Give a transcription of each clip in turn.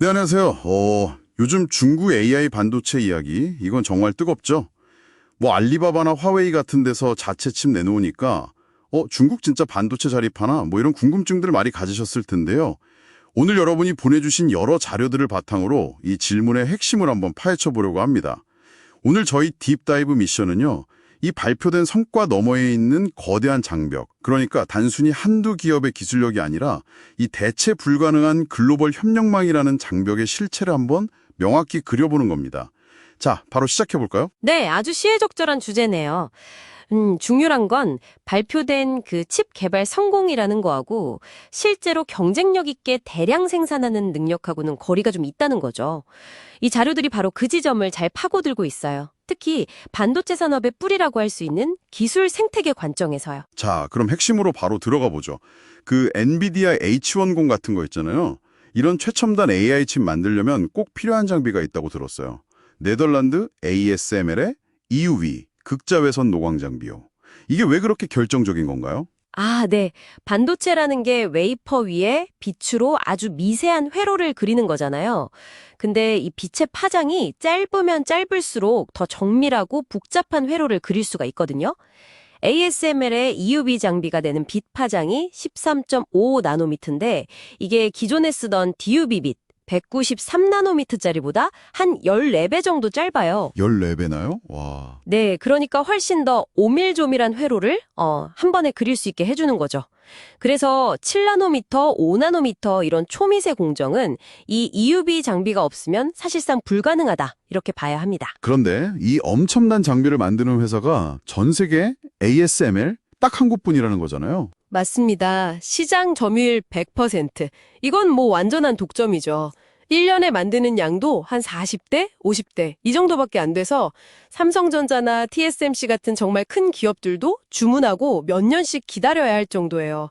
네, 안녕하세요. 어, 요즘 중국 AI 반도체 이야기, 이건 정말 뜨겁죠? 뭐 알리바바나 화웨이 같은 데서 자체 칩 내놓으니까, 어, 중국 진짜 반도체 자립하나? 뭐 이런 궁금증들 많이 가지셨을 텐데요. 오늘 여러분이 보내주신 여러 자료들을 바탕으로 이 질문의 핵심을 한번 파헤쳐 보려고 합니다. 오늘 저희 딥다이브 미션은요, 이 발표된 성과 너머에 있는 거대한 장벽, 그러니까 단순히 한두 기업의 기술력이 아니라 이 대체 불가능한 글로벌 협력망이라는 장벽의 실체를 한번 명확히 그려보는 겁니다. 자, 바로 시작해 볼까요? 네, 아주 시의적절한 주제네요. 음, 중요한 건 발표된 그 칩 개발 성공이라는 거하고 실제로 경쟁력 있게 대량 생산하는 능력하고는 거리가 좀 있다는 거죠. 이 자료들이 바로 그 지점을 잘 파고들고 있어요. 특히 반도체 산업의 뿌리라고 할 수 있는 기술 생태계 관점에서요. 자, 그럼 핵심으로 바로 들어가 보죠. 그 엔비디아 H100 같은 거 있잖아요. 이런 최첨단 AI 칩 만들려면 꼭 필요한 장비가 있다고 들었어요. 네덜란드 ASML의 EUV, 극자외선 노광 장비요. 이게 왜 그렇게 결정적인 건가요? 아, 네. 반도체라는 게 웨이퍼 위에 빛으로 아주 미세한 회로를 그리는 거잖아요. 근데 이 빛의 파장이 짧으면 짧을수록 더 정밀하고 복잡한 회로를 그릴 수가 있거든요. ASML의 EUV 장비가 내는 빛 파장이 13.5 나노미터인데 이게 기존에 쓰던 DUV 빛 193나노미터짜리보다 한 14배 정도 짧아요. 14배나요? 와. 네, 그러니까 훨씬 더 오밀조밀한 회로를 어, 한 번에 그릴 수 있게 해주는 거죠. 그래서 7나노미터, 5나노미터 이런 초미세 공정은 이 EUV 장비가 없으면 사실상 불가능하다 이렇게 봐야 합니다. 그런데 이 엄청난 장비를 만드는 회사가 전 세계 ASML 딱 한 곳뿐이라는 거잖아요. 맞습니다. 시장 점유율 100%. 이건 뭐 완전한 독점이죠. 1년에 만드는 양도 한 40대, 50대 이 정도밖에 안 돼서 삼성전자나 TSMC 같은 정말 큰 기업들도 주문하고 몇 년씩 기다려야 할 정도예요.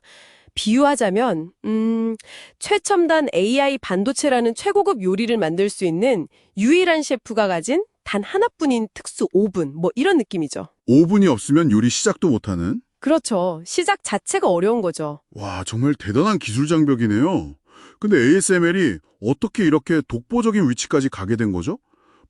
비유하자면 음, 최첨단 AI 반도체라는 최고급 요리를 만들 수 있는 유일한 셰프가 가진 단 하나뿐인 특수 오븐 뭐 이런 느낌이죠. 5분이 없으면 요리 시작도 못하는? 그렇죠. 시작 자체가 어려운 거죠. 와, 정말 대단한 기술 장벽이네요. 근데 ASML이 어떻게 이렇게 독보적인 위치까지 가게 된 거죠?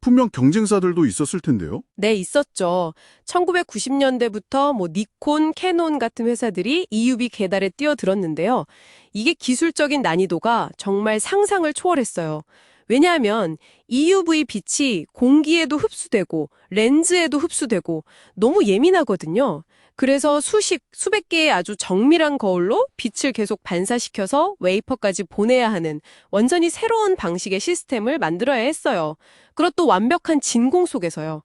분명 경쟁사들도 있었을 텐데요. 네, 있었죠. 1990년대부터 뭐 니콘, 캐논 같은 회사들이 EUV 개달에 뛰어들었는데요. 이게 기술적인 난이도가 정말 상상을 초월했어요. 왜냐하면 EUV 빛이 공기에도 흡수되고 렌즈에도 흡수되고 너무 예민하거든요. 그래서 수십, 수백 개의 아주 정밀한 거울로 빛을 계속 반사시켜서 웨이퍼까지 보내야 하는 완전히 새로운 방식의 시스템을 만들어야 했어요. 그것도 완벽한 진공 속에서요.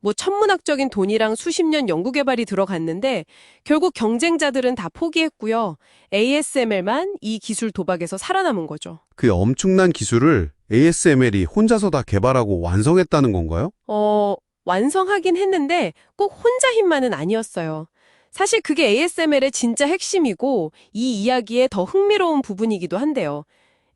뭐 천문학적인 돈이랑 수십 년 연구 개발이 들어갔는데 결국 경쟁자들은 다 포기했고요. ASML만 이 기술 도박에서 살아남은 거죠. 그 엄청난 기술을 ASML이 혼자서 다 개발하고 완성했다는 건가요? 어, 완성하긴 했는데 꼭 혼자 힘만은 아니었어요. 사실 그게 ASML의 진짜 핵심이고 이 이야기의 더 흥미로운 부분이기도 한데요.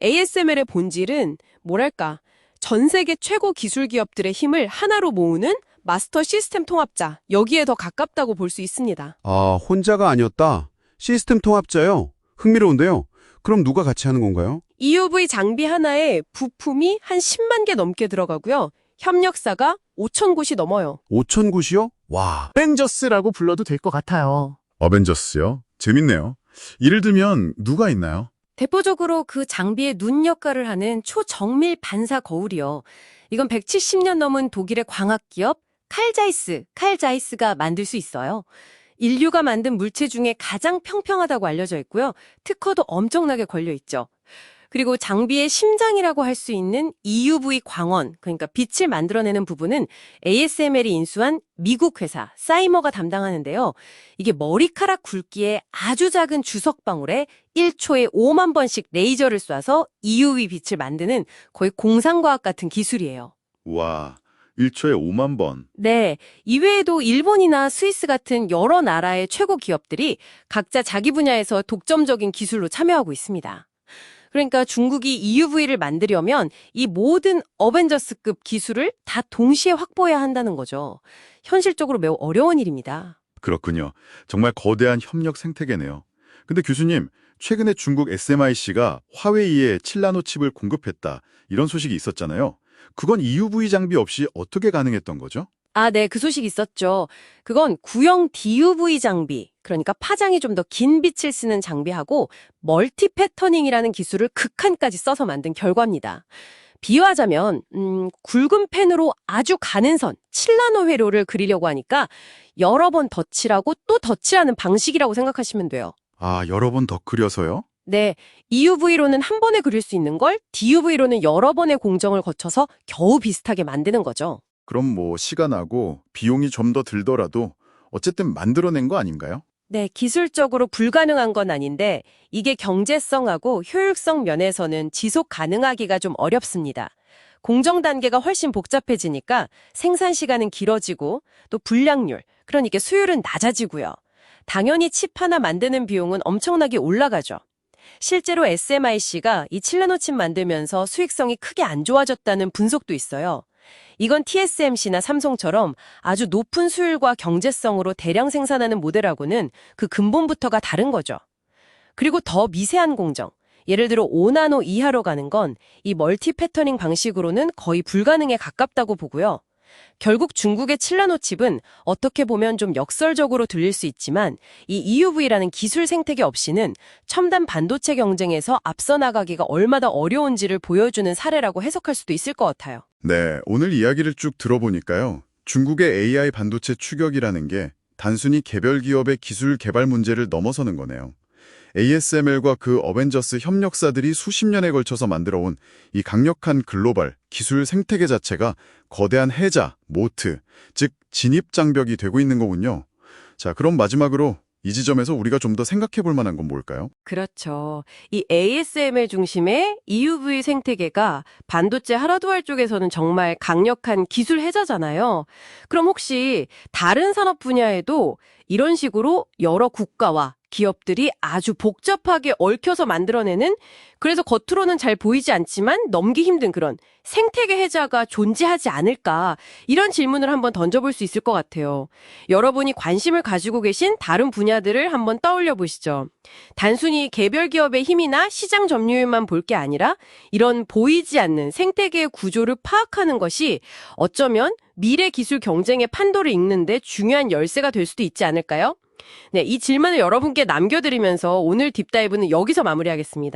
ASML의 본질은 뭐랄까 전 세계 최고 기술 기업들의 힘을 하나로 모으는 마스터 시스템 통합자 여기에 더 가깝다고 볼 수 있습니다. 아, 혼자가 아니었다. 시스템 통합자요. 흥미로운데요. 그럼 누가 같이 하는 건가요? EUV 장비 하나에 부품이 한 10만 개 넘게 들어가고요. 협력사가 5천 곳이 넘어요. 5천 곳이요? 와. 벤저스라고 불러도 될 것 같아요. 어벤져스요? 재밌네요. 예를 들면 누가 있나요? 대표적으로 그 장비의 눈 역할을 하는 초정밀 반사 거울이요. 이건 170년 넘은 독일의 광학 기업 칼자이스, 칼자이스가 만들 수 있어요. 인류가 만든 물체 중에 가장 평평하다고 알려져 있고요. 특허도 엄청나게 걸려 있죠. 그리고 장비의 심장이라고 할 수 있는 EUV 광원, 그러니까 빛을 만들어내는 부분은 ASML이 인수한 미국 회사 사이머가 담당하는데요. 이게 머리카락 굵기의 아주 작은 주석 방울에 1초에 5만 번씩 레이저를 쏴서 EUV 빛을 만드는 거의 공상과학 같은 기술이에요. 와, 1초에 5만 번. 네, 이외에도 일본이나 스위스 같은 여러 나라의 최고 기업들이 각자 자기 분야에서 독점적인 기술로 참여하고 있습니다. 그러니까 중국이 EUV를 만들려면 이 모든 어벤져스급 기술을 다 동시에 확보해야 한다는 거죠. 현실적으로 매우 어려운 일입니다. 그렇군요. 정말 거대한 협력 생태계네요. 근데 교수님, 최근에 중국 SMIC가 화웨이에 칠라노 칩을 공급했다. 이런 소식이 있었잖아요. 그건 EUV 장비 없이 어떻게 가능했던 거죠? 아, 네, 그 소식 있었죠. 그건 구형 DUV 장비, 그러니까 파장이 좀 더 긴 빛을 쓰는 장비하고 멀티 패터닝이라는 기술을 극한까지 써서 만든 결과입니다. 비유하자면 음, 굵은 펜으로 아주 가는 선, 7나노 회로를 그리려고 하니까 여러 번 덧칠하고 또 덧칠하는 방식이라고 생각하시면 돼요. 아, 여러 번 더 그려서요? 네, EUV로는 한 번에 그릴 수 있는 걸 DUV로는 여러 번의 공정을 거쳐서 겨우 비슷하게 만드는 거죠. 그럼 뭐 시간하고 비용이 좀 더 들더라도 어쨌든 만들어낸 거 아닌가요? 네, 기술적으로 불가능한 건 아닌데 이게 경제성하고 효율성 면에서는 지속 가능하기가 좀 어렵습니다. 공정 단계가 훨씬 복잡해지니까 생산 시간은 길어지고 또 불량률, 그러니까 수율은 낮아지고요. 당연히 칩 하나 만드는 비용은 엄청나게 올라가죠. 실제로 SMIC가 이 칠라노 칩 만들면서 수익성이 크게 안 좋아졌다는 분석도 있어요. 이건 TSMC나 삼성처럼 아주 높은 수율과 경제성으로 대량 생산하는 모델하고는 그 근본부터가 다른 거죠. 그리고 더 미세한 공정, 예를 들어 5나노 이하로 가는 건 이 멀티 패터닝 방식으로는 거의 불가능에 가깝다고 보고요. 결국 중국의 칠라노 칩은 어떻게 보면 좀 역설적으로 들릴 수 있지만 이 EUV라는 기술 생태계 없이는 첨단 반도체 경쟁에서 앞서 나가기가 얼마나 어려운지를 보여주는 사례라고 해석할 수도 있을 것 같아요. 네, 오늘 이야기를 쭉 들어보니까요. 중국의 AI 반도체 추격이라는 게 단순히 개별 기업의 기술 개발 문제를 넘어서는 거네요. ASML과 그 어벤져스 협력사들이 수십 년에 걸쳐서 만들어온 이 강력한 글로벌 기술 생태계 자체가 거대한 해자, 모트, 즉 진입장벽이 되고 있는 거군요. 자, 그럼 마지막으로 이 지점에서 우리가 좀 더 생각해 볼 만한 건 뭘까요? 그렇죠. 이 ASML 중심의 EUV 생태계가 반도체 하드웨어 쪽에서는 정말 강력한 기술 해자잖아요. 그럼 혹시 다른 산업 분야에도 이런 식으로 여러 국가와 기업들이 아주 복잡하게 얽혀서 만들어내는 그래서 겉으로는 잘 보이지 않지만 넘기 힘든 그런 생태계 해자가 존재하지 않을까 이런 질문을 한번 던져볼 수 있을 것 같아요. 여러분이 관심을 가지고 계신 다른 분야들을 한번 떠올려 보시죠. 단순히 개별 기업의 힘이나 시장 점유율만 볼 게 아니라 이런 보이지 않는 생태계의 구조를 파악하는 것이 어쩌면 미래 기술 경쟁의 판도를 읽는데 중요한 열쇠가 될 수도 있지 않을까요? 네, 이 질문을 여러분께 남겨드리면서 오늘 딥다이브는 여기서 마무리하겠습니다.